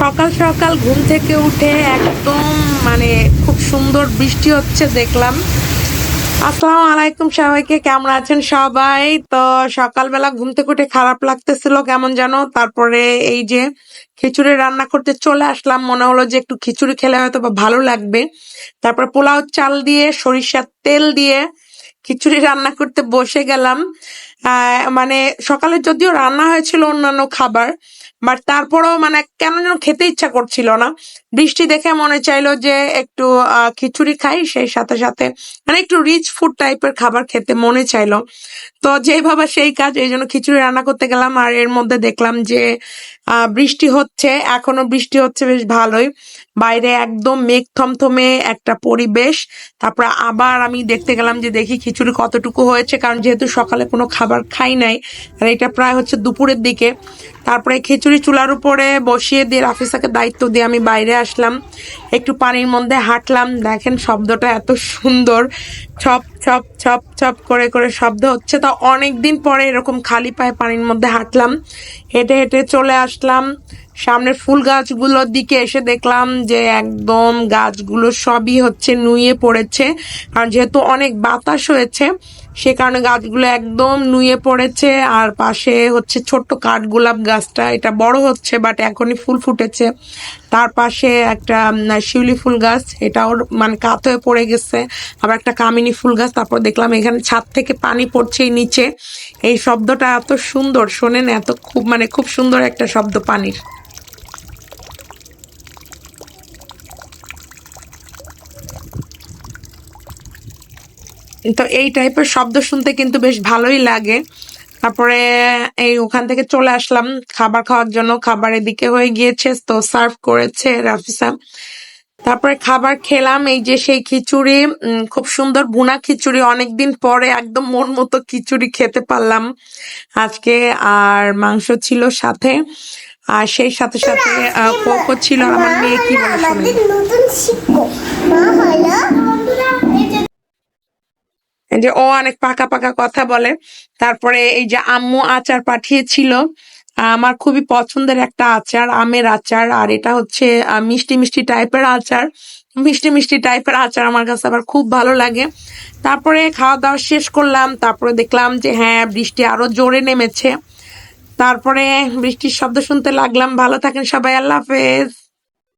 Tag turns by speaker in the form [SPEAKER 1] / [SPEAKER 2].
[SPEAKER 1] সকাল সকাল ঘুম থেকে উঠে একদম মানে খুব সুন্দর বৃষ্টি হচ্ছে দেখলাম। আসসালামু আলাইকুম সবাইকে, কেমন আছেন সবাই? তো সকালবেলা ঘুম থেকে উঠে খারাপ লাগতেছিল, কেমন যেন তারপরে এই যে খিচুড়ি রান্না করতে চলে আসলাম, মনে হলো যে একটু খিচুড়ি খেলে হয়তো বা ভালো লাগবে। তারপর পোলাও চাল দিয়ে সরিষার তেল দিয়ে খিচুড়ি রান্না করতে বসে গেলাম। মানে সকালে যদিও রান্না হয়েছিল অন্যান্য খাবার বাট তারপরেও মানে কেন যেন খেতে ইচ্ছা করছিল না। বৃষ্টি দেখে মনে চাইলো যে একটু খিচুড়ি খাই, সেই সাথে সাথে মানে একটু রিচ ফুড টাইপের খাবার খেতে মনে চাইলো। তো যেই ভাবা সেই কাজ, এই জন্য খিচুড়ি রান্না করতে গেলাম আর এর মধ্যে দেখলাম যে বৃষ্টি হচ্ছে, এখনও বৃষ্টি হচ্ছে বেশ ভালোই। বাইরে একদম মেঘ থমথমে একটা পরিবেশ, তারপর আবার আমি দেখতে গেলাম যে দেখি খিচুড়ি কতটুকু হয়েছে, কারণ যেহেতু সকালে কোনো খাবার খাই নাই। আর এটা প্রায় হচ্ছে দুপুরের দিকে। তারপরে খিচুড়ি চুলার উপরে বসিয়ে দিয়ে রাফিসাকে দায়িত্ব দিয়ে আমি বাইরে আসলাম। একটু পানির মধ্যে হাঁটলাম। দেখেন শব্দটা এত সুন্দর। ছপ ছপ ছপ ছপ করে করে শব্দ হচ্ছে। তা অনেক দিন পরে এরকম খালি পায়ে পানির মধ্যে হাঁটলাম। হেঁটে হেঁটে চলে আসলাম। সামনের ফুল গাছগুলোর দিকে এসে দেখলাম যে একদম গাছগুলো সবই হচ্ছে নুয়ে পড়েছে। আর যেহেতু অনেক বাতাস হয়েছে, সে কারণে গাছগুলো একদম নুয়ে পড়েছে। আর পাশে হচ্ছে ছোট্ট কাঠগোলাপ গাছটা, এটা বড় হচ্ছে বাট এখনই ফুল ফুটেছে। তার পাশে একটা শিউলি ফুল গাছ, এটা ওর মানে কাত হয়ে পড়ে গেছে। আবার একটা কামিনী ফুল গাছ, তারপর দেখলাম এখানে ছাদ থেকে পানি পড়ছে এই নিচে। এই শব্দটা এত সুন্দর, শোনেন, এত খুব মানে খুব সুন্দর একটা শব্দ পানির। তো এই টাইপের শব্দ শুনতে কিন্তু বেশ ভালোই লাগে। তারপরে এই ওখান থেকে চলে আসলাম খাবার খাওয়ার জন্য। খাবার এদিকে হয়ে গিয়েছে, তো সার্ভ করেছে রাফিসা তারপরে খাবার খেলাম, এই যে সেই খিচুড়ি খুব সুন্দর ভুনা খিচুড়ি। অনেকদিন পরে একদম মন মতো খিচুড়ি খেতে পারলাম। আজকে আর মাংস ছিল সাথে, আর সেই সাথে সাথে কোকো ছিল আমার মেয়ে কি বলে যে ও অনেক পাকা পাকা কথা বলে। তারপরে এই যে আম্মু আচার পাঠিয়েছিল, আমার খুবই পছন্দের একটা আচার, আমের আচার, আর এটা হচ্ছে মিষ্টি মিষ্টি টাইপের আচার। মিষ্টি মিষ্টি টাইপের আচার আমার কাছে আবার খুব ভালো লাগে। তারপরে খাওয়া দাওয়া শেষ করলাম, তারপরে দেখলাম যে হ্যাঁ বৃষ্টি আরও জোরে নেমেছে। তারপরে বৃষ্টির শব্দ শুনতে লাগলাম। ভালো থাকেন সবাই, আল্লাহ হাফেজ।